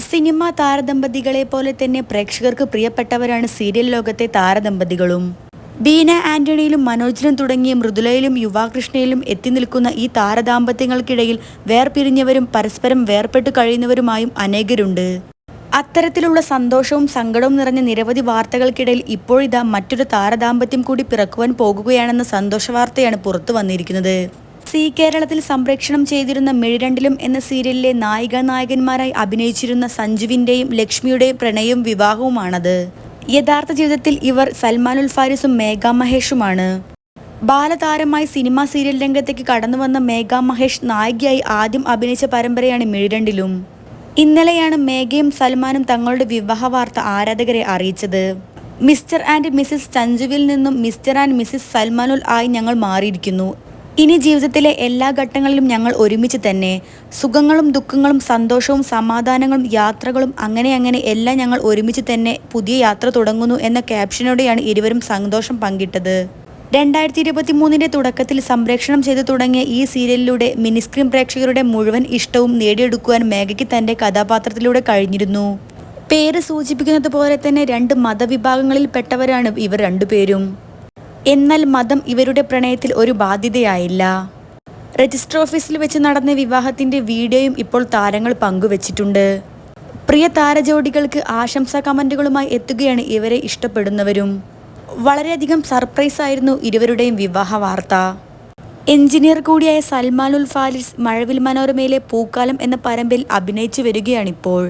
Cinema താരദമ്പതികളെ പോലെ തന്നെ പ്രേക്ഷകർക്ക് പ്രിയപ്പെട്ടവരാണ് സീരിയൽ ലോകത്തെ താരദമ്പതികളും. ബീന ആന്റണിയിലും മനോജിലും തുടങ്ങിയ മൃദുലയിലും യുവാകൃഷ്ണയിലും എത്തി നിൽക്കുന്ന ഈ താരദാമ്പത്യങ്ങൾക്കിടയിൽ വേർപിരിഞ്ഞവരും പരസ്പരം വേർപെട്ടു കഴിയുന്നവരുമായും അനേകരുണ്ട്. അത്തരത്തിലുള്ള സന്തോഷവും സങ്കടവും നിറഞ്ഞ നിരവധി വാർത്തകൾക്കിടയിൽ ഇപ്പോഴിതാ മറ്റൊരു താരദാമ്പത്യം കൂടി പിറക്കുവാൻ പോകുകയാണെന്ന സന്തോഷ വാർത്തയാണ് പുറത്തു വന്നിരിക്കുന്നത്. സി കേരളത്തിൽ സംപ്രേക്ഷണം ചെയ്തിരുന്ന മെഴിരണ്ടിലും എന്ന സീരിയലിലെ നായിക നായകന്മാരായി അഭിനയിച്ചിരുന്ന സഞ്ജുവിന്റെയും ലക്ഷ്മിയുടെയും പ്രണയവും വിവാഹവുമാണത്. യഥാർത്ഥ ജീവിതത്തിൽ ഇവർ സൽമാനുൽ ഫാരിസും മേഘ മഹേഷുമാണ്. ബാലതാരമായി സിനിമാ സീരിയൽ രംഗത്തേക്ക് കടന്നു വന്ന മേഘ മഹേഷ് നായികയായി ആദ്യം അഭിനയിച്ച പരമ്പരയാണ് മിഴിരണ്ടിലും. ഇന്നലെയാണ് മേഘയും സൽമാനും തങ്ങളുടെ വിവാഹ വാർത്ത ആരാധകരെ അറിയിച്ചത്. മിസ്റ്റർ ആൻഡ് മിസ്സിസ് ചഞ്ജുവിൽ നിന്നും മിസ്റ്റർ ആൻഡ് മിസ്സിസ് സൽമാനുൽ ആയി ഞങ്ങൾ മാറിയിരിക്കുന്നു. ഇനി ജീവിതത്തിലെ എല്ലാ ഘട്ടങ്ങളിലും ഞങ്ങൾ ഒരുമിച്ച് തന്നെ സുഖങ്ങളും ദുഃഖങ്ങളും സന്തോഷവും സമാധാനങ്ങളും യാത്രകളും അങ്ങനെ അങ്ങനെ എല്ലാം ഞങ്ങൾ ഒരുമിച്ച് തന്നെ പുതിയ യാത്ര തുടങ്ങുന്നു എന്ന ക്യാപ്ഷനോടെയാണ് ഇരുവരും സന്തോഷം പങ്കിട്ടത്. രണ്ടായിരത്തി ഇരുപത്തി മൂന്നിന്റെ തുടക്കത്തിൽ സംപ്രേഷണം ചെയ്തു തുടങ്ങിയ ഈ സീരിയലിലൂടെ മിനിസ്ക്രീൻ പ്രേക്ഷകരുടെ മുഴുവൻ ഇഷ്ടവും നേടിയെടുക്കുവാൻ മേഘയ്ക്ക് തന്റെ കഥാപാത്രത്തിലൂടെ കഴിഞ്ഞിരുന്നു. പേര് സൂചിപ്പിക്കുന്നത് പോലെ തന്നെ രണ്ട് മതവിഭാഗങ്ങളിൽപ്പെട്ടവരാണ് ഇവർ രണ്ടുപേരും. എന്നാൽ മതം ഇവരുടെ പ്രണയത്തിൽ ഒരു ബാധ്യതയായില്ല. രജിസ്റ്റർ ഓഫീസിൽ വെച്ച് നടന്ന വിവാഹത്തിന്റെ വീഡിയോയും ഇപ്പോൾ താരങ്ങൾ പങ്കുവച്ചിട്ടുണ്ട്. പ്രിയ താരജോഡികൾക്ക് ആശംസാ കമന്റുകളുമായി എത്തുകയാണ് ഇവരെ ഇഷ്ടപ്പെടുന്നവരും. വളരെയധികം സർപ്രൈസ് ആയിരുന്നു ഇരുവരുടെയും വിവാഹ വാർത്ത. എഞ്ചിനീയർ കൂടിയായ സൽമാനുൽ ഫാലിസ് മഴവിൽ മനോരമയിലെ പൂക്കാലം എന്ന പരമ്പിൽ അഭിനയിച്ചു വരികയാണിപ്പോൾ.